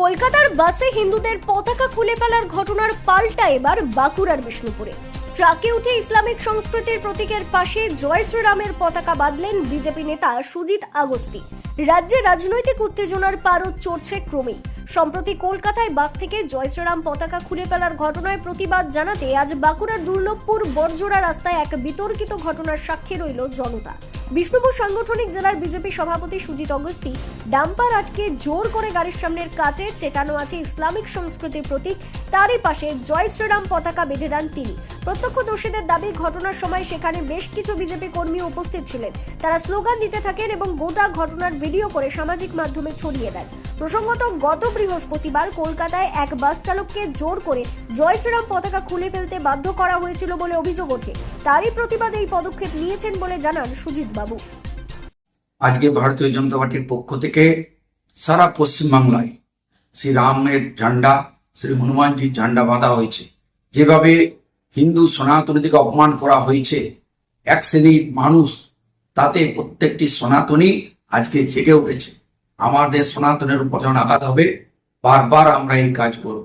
কলকাতার বাসে হিন্দুদের পতাকা খুলে ফেলার ঘটনার পাল্টা এবার বাঁকুড়ার বিষ্ণুপুরে। ট্রাকে উঠে ইসলামিক সংস্কৃতির প্রতীকের পাশে জয় শ্রীরামের পতাকা বাঁধলেন বিজেপি নেতা সুজিত আগস্তি। রাজ্যে রাজনৈতিক উত্তেজনার পারদ চড়ছে ক্রমেই। সম্প্রতি কলকাতায় বাস থেকে জয় শ্রীরাম পতাকা খুলে ফেলার ঘটনায় প্রতিবাদ জানাতে আজ বাঁকুড়ার দুর্লভপুর বরজোড়া রাস্তায় এক বিতর্কিত ঘটনার সাক্ষী রইল জনতা। বিষ্ণুপুর সাংগঠনিক জেলার বিজেপি সভাপতি সুজিত অগস্তি ডাম্পার আটকে জোর করে গাড়ির সামনের কাছে চেটানো আছে ইসলামিক সংস্কৃতির প্রতীক। তারই পাশে জয় শ্রীরাম পতাকা বেঁধে দেন তিনি। প্রত্যক্ষদর্শীদের দাবি, ঘটনার সময় সেখানে বেশ কিছু বিজেপি কর্মী উপস্থিত ছিলেন। তারা স্লোগান দিতে থাকেন এবং গোটা ঘটনার ভিডিও করে সামাজিক মাধ্যমে ছড়িয়ে দেন। প্রসঙ্গত, গত বৃহস্পতিবার কলকাতায় এক বাস চালককে জোর করে জয় শ্রীরাম পতাকা খুলে ফেলতে বাধ্য করা হয়েছিল বলে অভিযোগ ওঠে। তারই প্রতিবাদে এই পদক্ষেপ নিয়েছেন বলে জানান সুজিত বাবু আজকে ভারতীয় জনতা পার্টির পক্ষ থেকে সারা পশ্চিমবাংলায় শ্রী রামের ঝান্ডা, শ্রী হনুমানজির ঝান্ডা বাঁধা হয়েছে। যেভাবে হিন্দু সনাতনীদেরকে অপমান করা হয়েছে। এক শ্রেণির মানুষ, তাতে প্রত্যেকটি সনাতনী আজকে জেগে উঠেছে। আমাদের সনাতনের উপর যখন আঘাত হবে, বারবার আমরা এই কাজ করব।